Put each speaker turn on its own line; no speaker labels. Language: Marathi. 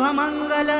साजरे शुभमंगल